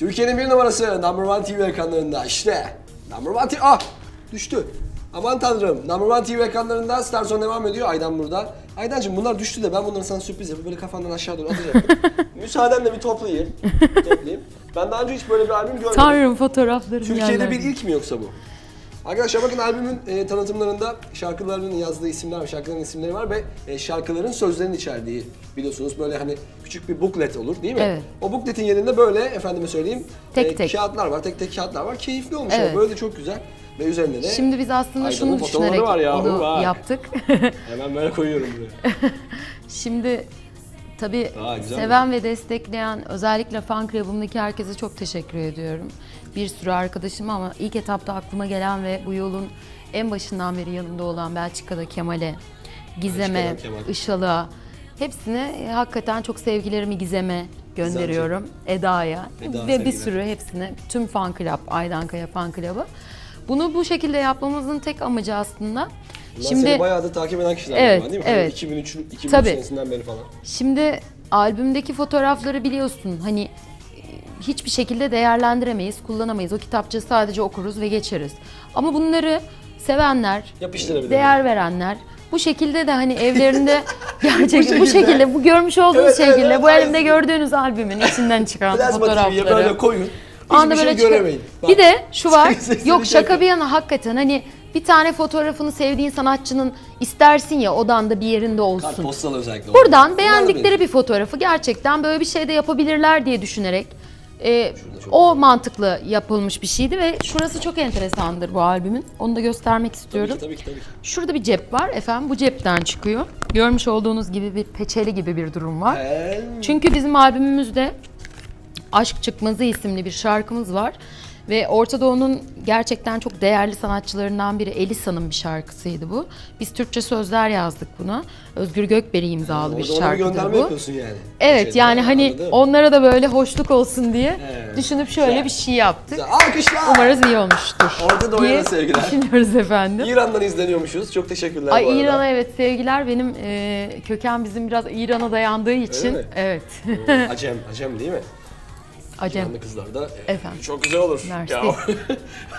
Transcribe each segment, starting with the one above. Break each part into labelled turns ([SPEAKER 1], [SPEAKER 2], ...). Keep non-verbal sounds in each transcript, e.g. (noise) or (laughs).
[SPEAKER 1] Türkiye'nin bir numarası Number One TV ekranlarında işte. Number One TV... Ah! Düştü. Aman tanrım. Number One TV ekranlarında Star Zone devam ediyor. Aydan burada. Aydancığım bunlar düştü de ben bunları sana sürpriz yapıp böyle kafandan aşağı doğru atacağım. (laughs) Müsaadenle bir toplayayım. (laughs) Toplayayım. Ben daha önce hiç böyle bir albüm görmedim.
[SPEAKER 2] Tanrım fotoğraflarım
[SPEAKER 1] Türkiye'de
[SPEAKER 2] yerlerde.
[SPEAKER 1] bir ilk mi yoksa bu? Arkadaşlar bakın albümün e, tanıtımlarında şarkıların yazdığı isimler şarkıların isimleri var ve e, şarkıların sözlerin içerdiği biliyorsunuz böyle hani küçük bir booklet olur değil mi?
[SPEAKER 2] Evet.
[SPEAKER 1] O bookletin yerinde böyle efendime söyleyeyim
[SPEAKER 2] Tek tek.
[SPEAKER 1] kağıtlar var, tek tek kağıtlar var. Keyifli olmuş
[SPEAKER 2] Evet.
[SPEAKER 1] böyle de çok güzel ve üzerinde de
[SPEAKER 2] Şimdi biz aslında şunu düşünerek
[SPEAKER 1] var ya,
[SPEAKER 2] onu
[SPEAKER 1] bak.
[SPEAKER 2] yaptık.
[SPEAKER 1] hemen böyle koyuyorum buraya. (laughs)
[SPEAKER 2] Şimdi tabii
[SPEAKER 1] Aa, güzel
[SPEAKER 2] seven ve destekleyen özellikle fan club'ımdaki herkese çok teşekkür ediyorum. Bir sürü arkadaşım ama ilk etapta aklıma gelen ve bu yolun en başından beri yanımda olan Belçika'da Kemal'e, Gizem'e,
[SPEAKER 1] Belçika'dan Kemal.
[SPEAKER 2] Işıl'a hepsine hakikaten çok sevgilerimi Gizem'e gönderiyorum. Eda'ya
[SPEAKER 1] Eda,
[SPEAKER 2] ve bir sürü hepsine tüm fan club, Aydan Kaya fan club'ı. Bunu bu şekilde yapmamızın tek amacı aslında
[SPEAKER 1] Bunlar
[SPEAKER 2] Şimdi
[SPEAKER 1] seni bayağı da takip eden kişiler
[SPEAKER 2] Evet,
[SPEAKER 1] galiba, değil mi?
[SPEAKER 2] evet.
[SPEAKER 1] Hani 2003, 2003
[SPEAKER 2] Tabii.
[SPEAKER 1] senesinden beri falan.
[SPEAKER 2] Şimdi albümdeki fotoğrafları biliyorsun hani e, hiçbir şekilde değerlendiremeyiz, kullanamayız. O kitapçığı sadece okuruz ve geçeriz. Ama bunları sevenler, değer verenler bu şekilde de hani evlerinde (laughs) gerçekten bu
[SPEAKER 1] şekilde.
[SPEAKER 2] şekilde, bu görmüş olduğunuz
[SPEAKER 1] Evet,
[SPEAKER 2] şekilde
[SPEAKER 1] evet,
[SPEAKER 2] bu
[SPEAKER 1] aynen.
[SPEAKER 2] elimde gördüğünüz albümün içinden çıkan
[SPEAKER 1] Plazma
[SPEAKER 2] fotoğrafları.
[SPEAKER 1] böyle koyun. Hiçbir
[SPEAKER 2] Anda
[SPEAKER 1] şey
[SPEAKER 2] böyle
[SPEAKER 1] göremeyin. Bak.
[SPEAKER 2] Bir de şu var. (laughs) Yok şaka bir yana hakikaten hani bir tane fotoğrafını sevdiğin sanatçının istersin ya odanda bir yerinde olsun.
[SPEAKER 1] Kartpostal özellikle.
[SPEAKER 2] Buradan
[SPEAKER 1] Bunlar da
[SPEAKER 2] beğendikleri
[SPEAKER 1] benim.
[SPEAKER 2] bir fotoğrafı gerçekten böyle bir şey de yapabilirler diye düşünerek e,
[SPEAKER 1] çok
[SPEAKER 2] o mantıklı yapılmış bir şeydi ve şurası çok enteresandır bu albümün. Onu da göstermek
[SPEAKER 1] Tabii
[SPEAKER 2] istiyorum.
[SPEAKER 1] ki, tabii ki, tabii ki.
[SPEAKER 2] Şurada bir cep var efendim bu cepten çıkıyor. Görmüş olduğunuz gibi bir peçeli gibi bir durum var.
[SPEAKER 1] Ee,
[SPEAKER 2] Çünkü bizim albümümüzde Aşk Çıkmazı isimli bir şarkımız var. Ve Orta Doğu'nun gerçekten çok değerli sanatçılarından biri Elisa'nın bir şarkısıydı bu. Biz Türkçe sözler yazdık buna. Özgür Gökberi imzalı
[SPEAKER 1] ona bir
[SPEAKER 2] şarkıdır bu.
[SPEAKER 1] yapıyorsun yani.
[SPEAKER 2] Evet
[SPEAKER 1] Şeyde,
[SPEAKER 2] yani hani
[SPEAKER 1] anladın mı?
[SPEAKER 2] onlara da böyle hoşluk olsun diye
[SPEAKER 1] Evet.
[SPEAKER 2] düşünüp şöyle
[SPEAKER 1] Güzel.
[SPEAKER 2] bir şey yaptık.
[SPEAKER 1] Güzel. Alkışlar.
[SPEAKER 2] Umarız iyi olmuştur.
[SPEAKER 1] Orta Doğu'ya sevgiler.
[SPEAKER 2] Düşünüyoruz efendim.
[SPEAKER 1] İran'dan izleniyormuşuz. Çok teşekkürler
[SPEAKER 2] Ay. İran'a evet sevgiler. Benim e, köken bizim biraz İran'a dayandığı için. Evet.
[SPEAKER 1] Oo, Acem, Acem değil mi?
[SPEAKER 2] Acem.
[SPEAKER 1] İranlı kızlar da e,
[SPEAKER 2] Efendim.
[SPEAKER 1] çok güzel olur.
[SPEAKER 2] Mersi.
[SPEAKER 1] Ya. (laughs)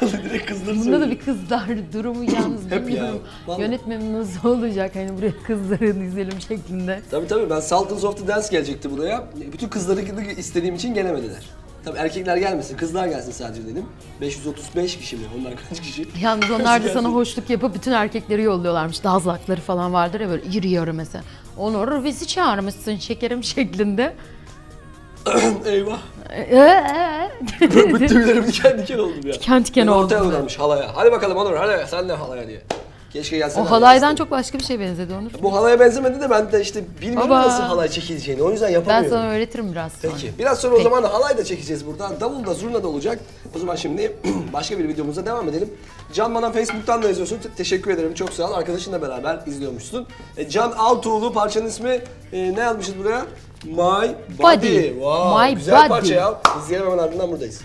[SPEAKER 1] Direkt kızları
[SPEAKER 2] Bunda da bir kızlar durumu yalnız (clears throat)
[SPEAKER 1] Hep ya,
[SPEAKER 2] bilmiyorum.
[SPEAKER 1] vallahi.
[SPEAKER 2] Yönetmenim nasıl (laughs) olacak hani buraya kızları dizelim şeklinde.
[SPEAKER 1] Tabii tabii ben Sultans of the Dance gelecekti buraya. Bütün kızları istediğim için gelemediler. Tabii erkekler gelmesin, kızlar gelsin sadece dedim. 535 kişi mi? Onlar kaç kişi? (laughs)
[SPEAKER 2] Yalnız onlar da sana hoşluk yapıp bütün erkekleri yolluyorlarmış. Dazlakları falan vardır ya böyle iri yarı mesela. Onur bizi çağırmışsın şekerim şeklinde. (clears throat)
[SPEAKER 1] Eyvah.
[SPEAKER 2] Ee, (laughs)
[SPEAKER 1] Tüylerim diken diken oldum ya.
[SPEAKER 2] Diken diken
[SPEAKER 1] Beni Ortaya alırlarmış halaya. Hadi bakalım Onur hadi sen de halaya diye. Keşke gelsen.
[SPEAKER 2] o halaydan çok başka bir şey benzedi Onur.
[SPEAKER 1] Bu halaya benzemedi de ben de işte bilmiyorum
[SPEAKER 2] Baba.
[SPEAKER 1] nasıl halay çekileceğini. O yüzden
[SPEAKER 2] Ben
[SPEAKER 1] yapamıyorum.
[SPEAKER 2] sana öğretirim biraz sonra.
[SPEAKER 1] Peki. Biraz sonra o
[SPEAKER 2] Peki.
[SPEAKER 1] zaman halay da çekeceğiz burada. Davul da zurna da olacak. O zaman şimdi (clears throat) başka bir videomuza devam edelim. Can bana Facebook'tan da yazıyorsun. Te- Teşekkür ederim. Çok sağ ol. Arkadaşınla beraber izliyormuşsun. E, Can Altuğlu parçanın ismi e, ne yazmışız buraya? My Body.
[SPEAKER 2] Body.
[SPEAKER 1] Wow,
[SPEAKER 2] My
[SPEAKER 1] güzel
[SPEAKER 2] Body.
[SPEAKER 1] parça ya. İzleyelim hemen ardından buradayız.